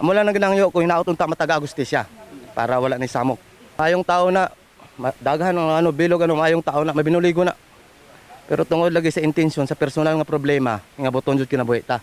Amo lang nagdanyo ko hinaot unta mataga agustisya para wala ni samok. Mayong tao na daghan ng ano bilog ano mayong tao na mabinuligo na. Pero tungod lagi sa intensyon sa personal nga problema nga buton jud kinabuhi ta.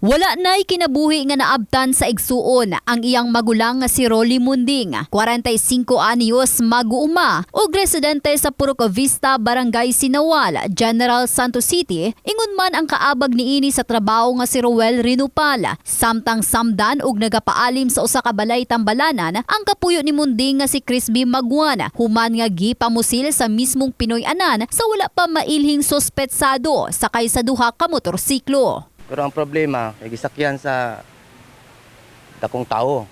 Wala na'y kinabuhi nga naabtan sa igsuon ang iyang magulang nga si Rolly Munding, 45 anyos mag-uuma ug residente sa Puruco Vista, Barangay Sinawal, General Santos City, ingon man ang kaabag niini sa trabaho nga si Roel Rinupal. Samtang samdan ug nagapaalim sa usa ka balay tambalanan ang kapuyo ni Munding nga si Chris B. Magwan, human nga gipamusil sa mismong Pinoy anan sa wala pa mailhing sospetsado sakay sa duha ka motorsiklo. Pero ang problema kay gisakyan sa dakong tao.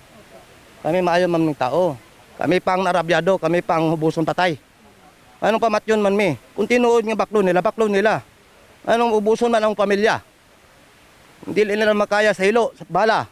Kami maayo man ng tao. Kami pang narabyado, kami pang hubuson patay. Anong pamatyon man mi? Kung tinuod nga baklo nila, baklo nila. Anong ubuson man ang pamilya? Hindi nila makaya sa hilo, sa bala.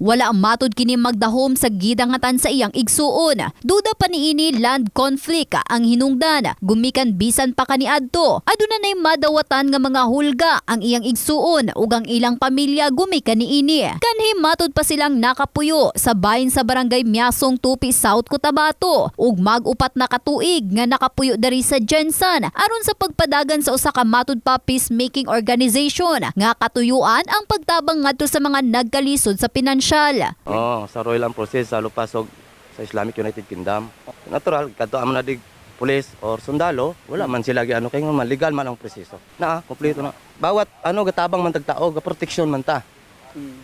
Wala ang matod kini magdahom sa gidangatan sa iyang igsuon. Duda pa niini land conflict ang hinungdan. Gumikan bisan pa kaniadto. Aduna nay madawatan nga mga hulga ang iyang igsuon ug ang ilang pamilya gumikan niini. Kanhi matod pa silang nakapuyo sa bahin sa barangay Miasong Tupi South Cotabato ug mag-upat na katuig nga nakapuyo diri sa Jensen aron sa pagpadagan sa usa ka matod pa peacemaking organization nga katuyuan ang pagtabang ngadto sa mga nagkalisod sa pinansyal. Oh, sa Royal Armed Forces sa Lupasog sa Islamic United Kingdom. Natural kadto amo na dig pulis or sundalo, wala man sila gi ano kay man legal man ang proseso. Na, kompleto na. Bawat ano gatabang man tagtao, ga protection man ta.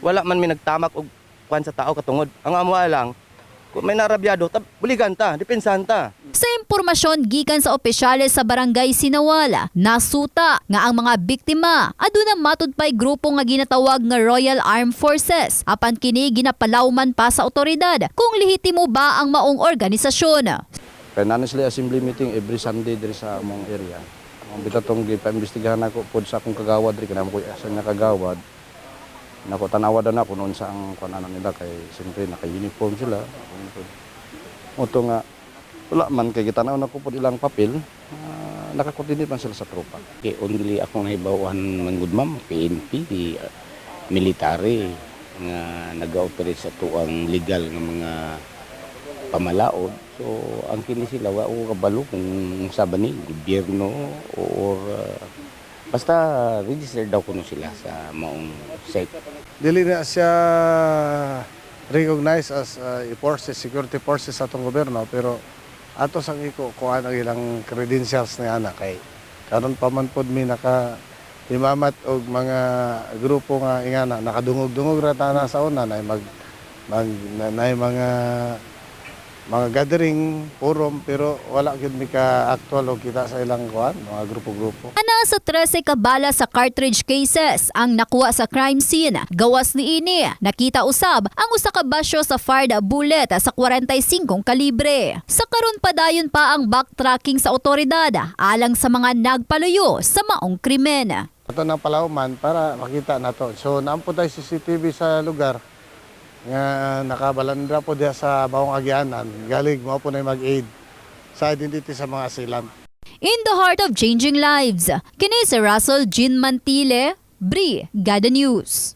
Wala man mi nagtamak og kwan sa tao katungod. Ang amo lang kung may narabyado, tab buligan ta, depensahan ta. Sa impormasyon gikan sa opisyales sa barangay Sinawala, nasuta nga ang mga biktima aduna matud pay grupo nga ginatawag nga Royal Armed Forces apan kini ginapalawman pa sa otoridad kung lehitimo ba ang maong organisasyon. Kaya sila assembly meeting every Sunday diri sa among area. Ang bitatong gipa-imbestigahan ako pod sa akong kagawad diri kanang ko asa nga kagawad. Nako tanawa na ako noon sa ang kunanan nila kay siyempre naka-uniform sila. Oto nga wala man kay gitanaw na ko pod ilang papel. Uh, nakakoordinate man sila sa tropa. Kay only akong nahibawan manggod ma'am, PNP, di uh, military nga nag-operate sa tuang legal nga mga pamalaod. So ang kini sila wa ko kabalo kung sa ni gobyerno or uh, basta registered daw kuno sila sa maong site. dili na siya recognized as uh, forces, security forces sa atong gobyerno pero ato sang iko kuan ang ilang credentials ni ana kay karon pa man pod mi naka imamat og mga grupo nga ingana nakadungog-dungog ra ta na sa una na mag, mag na, na mga mga gathering forum pero wala gyud mi ka actual og kita sa ilang kuan mga grupo-grupo Ana sa 13 kabala sa cartridge cases ang nakuha sa crime scene. Gawas ni ini, nakita usab ang usa ka basyo sa fired bullet sa 45 kalibre. Sa karon padayon pa ang backtracking sa otoridad alang sa mga nagpaluyo sa maong krimen. Ito ng Palauman para makita na to. So naampo tayo CCTV sa lugar nga nakabalandra po diya sa Bawang Agianan. Galig mo po na mag-aid sa identity sa mga asilant. In the heart of changing lives, kini si Russell Jean Mantile, Brigada News.